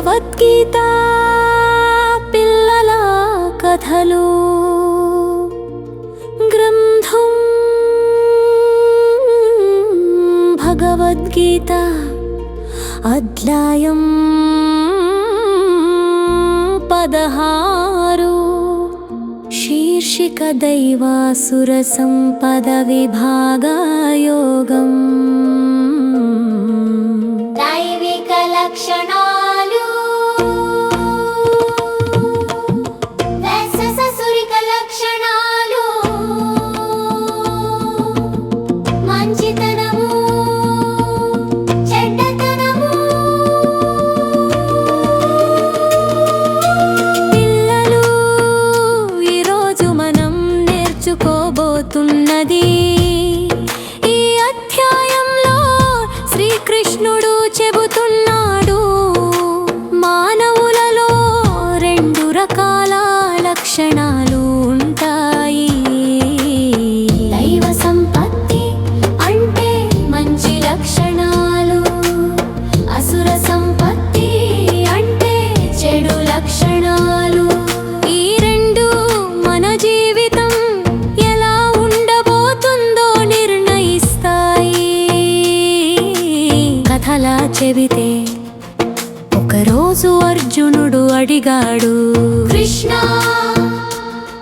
భగవద్గీత పిల్లల కథలు గ్రంథం భగవద్గీత అధ్యాయం పదహారు శీర్షిక దైవాసుర సంపద కథలా చెబితే ఒకరోజు అర్జునుడు అడిగాడు కృష్ణ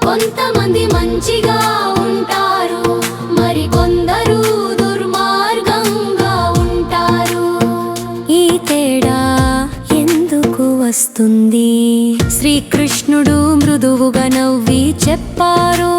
కొంతమంది మంచిగా ఉంటారు మరి కొందరు దుర్మార్గంగా ఉంటారు. ఈ తేడా ఎందుకు వస్తుంది? శ్రీకృష్ణుడు మృదువుగా నవ్వి చెప్పారు.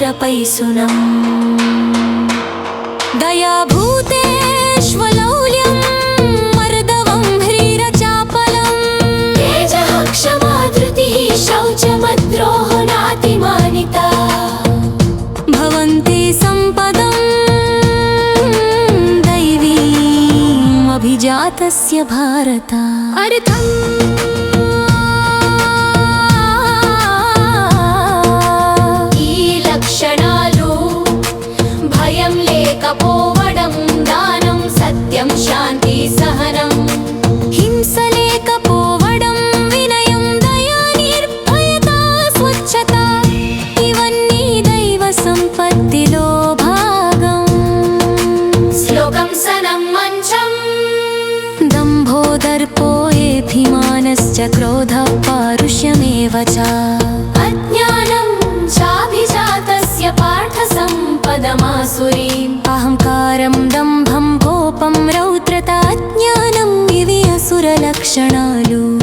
पैसूनम् दयाभूतेष्वलौल्यम्भ्रीरचापलम् शौचमद्रो नातिमानिता भवन्ति सम्पदम् दैवीमभिजातस्य अर्थम्। दम्भो दर्पो एभिमानश्च क्रोधः पारुष्यमेव च। अज्ञानं चाभिजातस्य पाठसम्पदमासुरीम् दम्भं कोपं रौद्रता रौद्रताज्ञानम् विवे असुरलक्षणालु।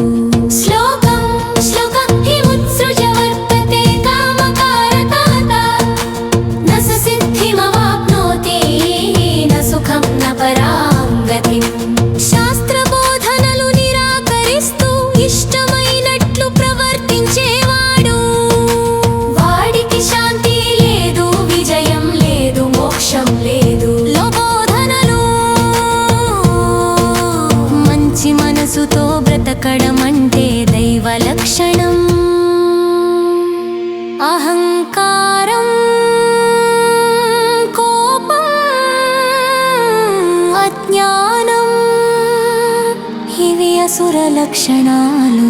మనసుతో బ్రతకడం అంటే దైవ లక్షణం అహంకారం కోపం అజ్ఞానం ఇవి అసుర లక్షణాలు.